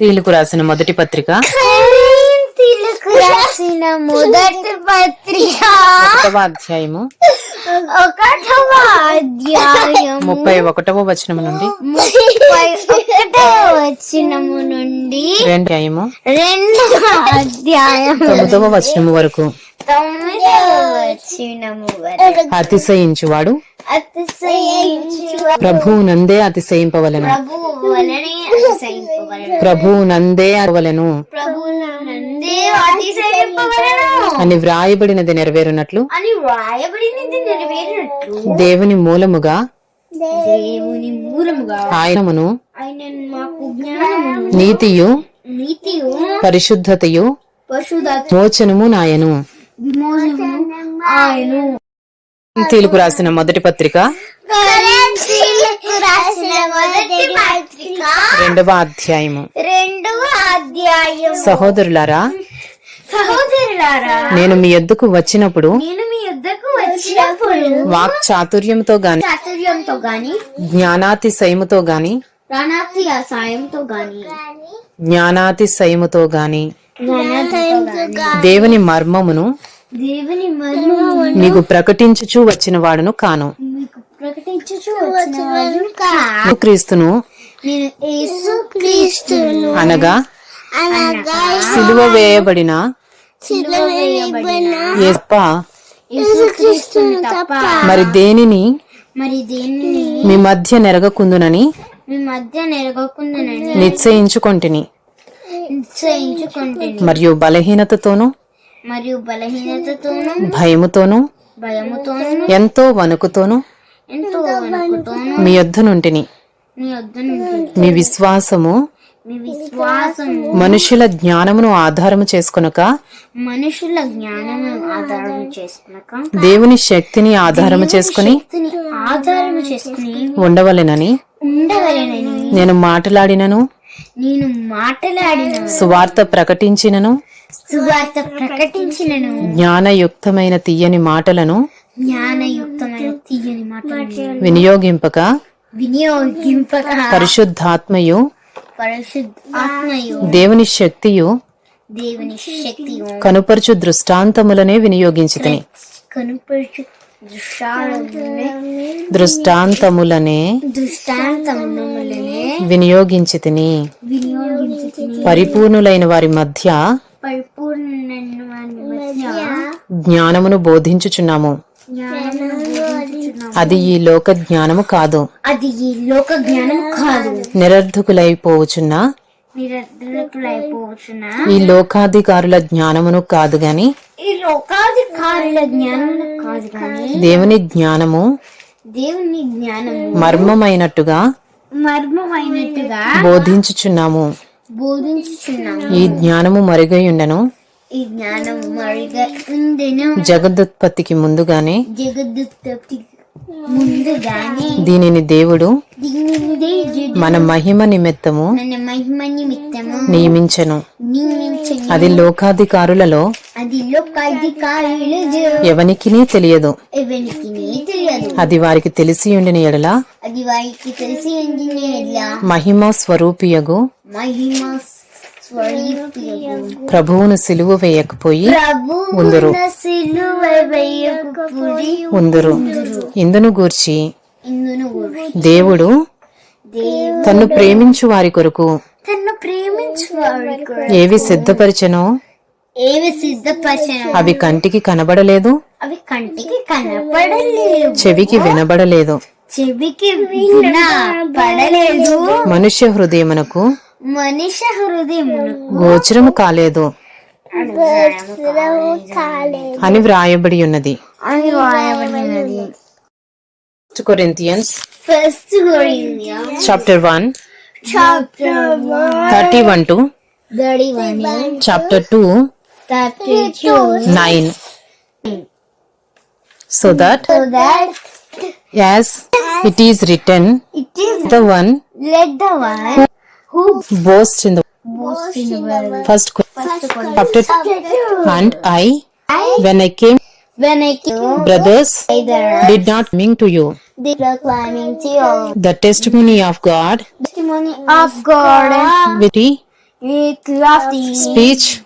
తీలుకు రాసిన మొదటి పత్రిక. రాసిన మొదటి పత్రిక. ఒకటవ అధ్యాయము. ఒకటవ అధ్యాయం ముప్పై ఒకటవ వచనము నుండి. ముప్పై ఒకటవ వచనము నుండి రెండు అధ్యాయము. రెండవ అధ్యాయం తొమ్మిదవ వచనము వరకు. అతిశయించువాడు. అతిశయించు ప్రభువు నందే అతిశయింపవలను. ప్రభువు నందే అవలను అని వ్రాయబడినది నెరవేరునట్లు. అని వ్రాయబడినది నెరవేరినట్లు. దేవుని మూలముగా దేవుని మూలముగా ఆయనమును నీతియు నీతియు పరిశుద్ధతయు మోచనము నాయను. తీలుకు రాసిన మొదటి పత్రిక. రెండవ అధ్యాయము. రెండవ అధ్యాయం సహోదరులారా సహోదరులారా నేను మీ యొద్దకు వచ్చినప్పుడు నేను మీ యుద్ధకు వచ్చినప్పుడు వాక్ చాతుర్యంతో గాని చాతుర్యంతో గాని జ్ఞానాతిశయముతో గాని జ్ఞానాతిశయముతో గాని జ్ఞానాతితో గాని దేవుని మర్మమును మీకు ప్రకటించుచూ వచ్చిన వాడును కాను. క్రీస్తును నేను యేసు క్రీస్తును అనగా అనగా సిలువ వేయబడిన మరి దేనిని? మరి దేనిని? మీ మధ్య నెరగకుందునని మీ మధ్య నెరగకుండానని నిశ్చయించుకొంటిని. మరియు బలహీనతతోనూ మరియు బలహీనతతోనూ భయముతోనూ భయముతోనూ ఎంతో వణుకుతోనూ ఎంతో వణుకుతోనూ మీ యొద్ద నుంటిని మీ నుండి మీ విశ్వాసము మీ విశ్వాసం మనుషుల జ్ఞానమును ఆధారము చేసుకొనక మనుషుల జ్ఞానము ఆధారం చేసుకునక దేవుని శక్తిని ఆధారము చేసుకుని శక్తిని ఆధారం చేసుకుని ఉండవలెనని ఉండవలెనని నేను మాట్లాడినను. నేను మాట్లాడిన సువార్త ప్రకటించినను. సువార్త ప్రకటించినను. జ్ఞానయుక్తమైన తీయని మాటలను జ్ఞానయుక్తమైన తీయని మాటలు వినియోగింపక వినియోగింపక పరిశుద్ధాత్మయు పరిశుద్ధ ఆత్మయు దేవుని శక్తియు దేవుని శక్తియు. కనుపరుచు దృష్టాంతములనే వినియోగించితిని. కనుపరుచు దృష్టాంతములనే వినియోగించి పరిపూర్ణులైన వారి మధ్య జ్ఞానమును బోధించుచున్నాము. అది ఈ లోక జ్ఞానము కాదు. అది ఈ లోక జ్ఞానం కాదు. నిరర్ధకులైపోవచున్న ఈ లోకాధికారుల జ్ఞానమును కాదు గాని ఈ లోకాధికారుల కాదు కానీ దేవుని జ్ఞానము దేవుని జ్ఞానము మర్మమైనట్టుగా మర్మమైనట్టుగా బోధించుచున్నాము. బోధించుచున్నాము. ఈ జ్ఞానము మరుగైయుండెను. ఈ జ్ఞానం మరిగా ఉండెను జగదుత్పత్తికి ముందుగానే జగద్దుత్పత్తి ముందుగానే దీనిని దేవుడు మన మహిమ నిమిత్తము నియమించెను. అది లోకాధికారులలో ఎవనికినీ తెలియదు. అది వారికి తెలిసి ఉండిన ఎడల మహిమ స్వరూపియగు. మహిమ స్వరూపియగు ప్రభువును సిలువ వేయకపోయి ఉందరు. ఉందరు. ఇందును గూర్చి దేవుడు తన్ను ప్రేమించు వారి కొరకు తన్ను ప్రేమించు ఏవి సిద్ధపరిచెనో ఏవి సిద్ధపరచను అవి కంటికి కనబడలేదు. అవి కంటికి కనపడలేవు చెవికి వినబడలేదు. చెవికి పడలేదు మనుష్య హృదయమునకు మనిషి హృదయమును గోచరము కాలేదు. అని వ్రాయబడి ఉన్నది. అని first chapter one chapter thirty one to one chapter two nine so that as it is return it is the one let the Who boasts in the, boasts in the world? First, question chapter. And I, I, when I came, when I came, brothers, did not mean to you. They were to you. The testimony of God. Testimony of God. Witty. With lofty. Speech.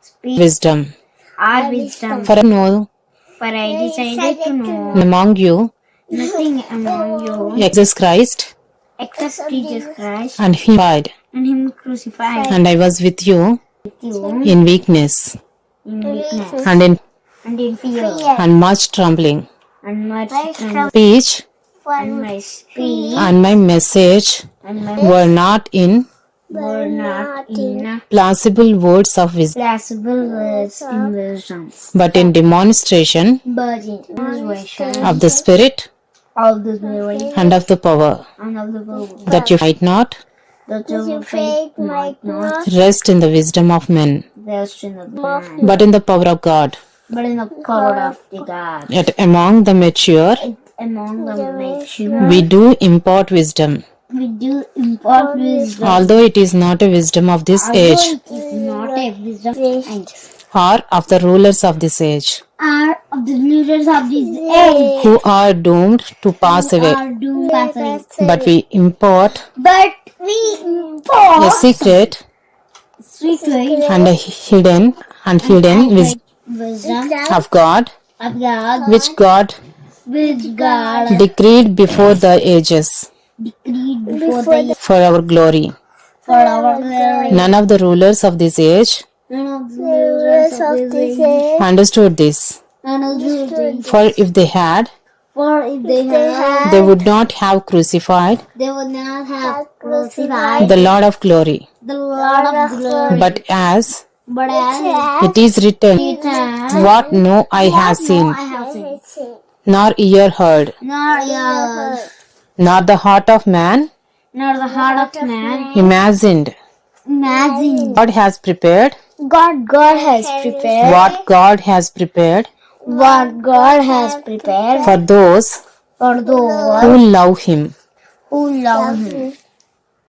Speech. Wisdom. Our wisdom. For I know. For I decided to know. Among you. Nothing among you. Jesus Christ except Jesus Christ. And He died, and Him crucified. And I was with you with you. in weakness. In weakness. And in and in fear. And much trembling. and much trembling. Speech And my speech. and my message and my were not in were not in plausible words of wisdom, plausible words in wisdom, but in demonstration but in demonstration of the Spirit of the glory and of the power, and of the glory, that you might not. That your faith might not. rest in the wisdom of men, rest in the man, but in the power of God. but in the power of the God. Yet among the mature, Among the mature, we do impart wisdom, we do impart wisdom. although it is not a wisdom of this Although age. it is not a wisdom age, or of the rulers of this age, are of the leaders of this age who are doomed to pass away. are doomed to pass away. But we import But we a impart secret sweet and a hidden and hidden wisdom wisdom of God, of God, which God which God decreed before the ages decreed before the for our glory. for our glory. None of the rulers of this age None of the rulers of this age understood this. For if they had, For if they had, they would not have crucified they would not have crucified the Lord of glory. the Lord of glory. But as But as it is written, it what no eye has seen, I have seen, nor ear heard, nor ears, nor the heart of man nor the heart of man imagined. imagine. God has prepared God, God has prepared what God has prepared what God has prepared for those for those who love Him. who love Him.